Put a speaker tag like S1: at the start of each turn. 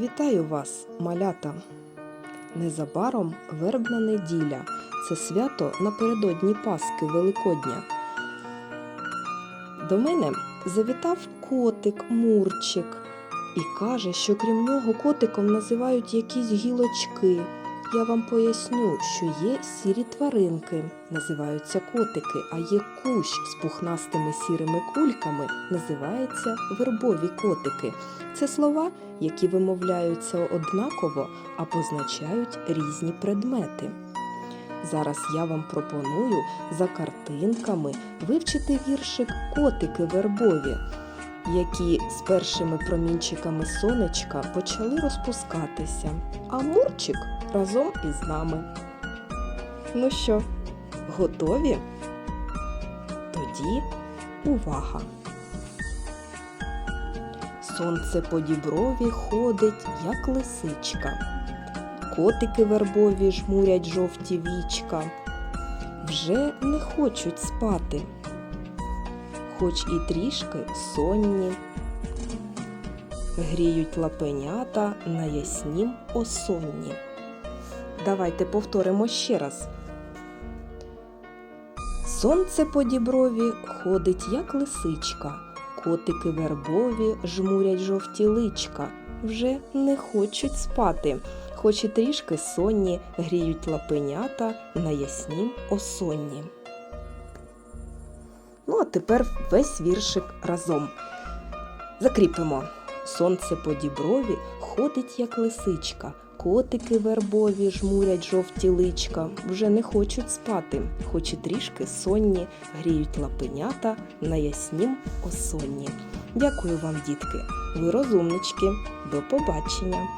S1: Вітаю вас, малята! Незабаром вербна неділя. Це свято напередодні Пасхи Великодня. До мене завітав котик Мурчик і каже, що крім нього котиком називають якісь гілочки. Я вам поясню, що є сірі тваринки, називаються котики, а є кущ з пухнастими сірими кульками, називається вербові котики. Це слова, які вимовляються однаково, а позначають різні предмети. Зараз я вам пропоную за картинками вивчити віршик Котики вербові, які з першими промінчиками сонечка почали розпускатися, а Мурчик разом із нами. Ну що, готові? Тоді увага! Сонце по діброві ходить, як лисичка. Котики вербові жмурять жовті вічка. Вже не хочуть спати, хоч і трішки сонні. Гріють лапенята на яснім осонні. Давайте повторимо ще раз. Сонце по діброві ходить, як лисичка. Котики вербові жмурять жовті личка, вже не хочуть спати, хоч і трішки сонні гріють лапенята на яснім осонні. Ну, а тепер весь віршик разом. Закріпимо. Сонце по діброві ходить, як лисичка. Котики вербові жмурять жовті личка, вже не хочуть спати, хоч і трішки сонні гріють лапенята на яснім осонні. Дякую вам, дітки, ви розумнички. До побачення!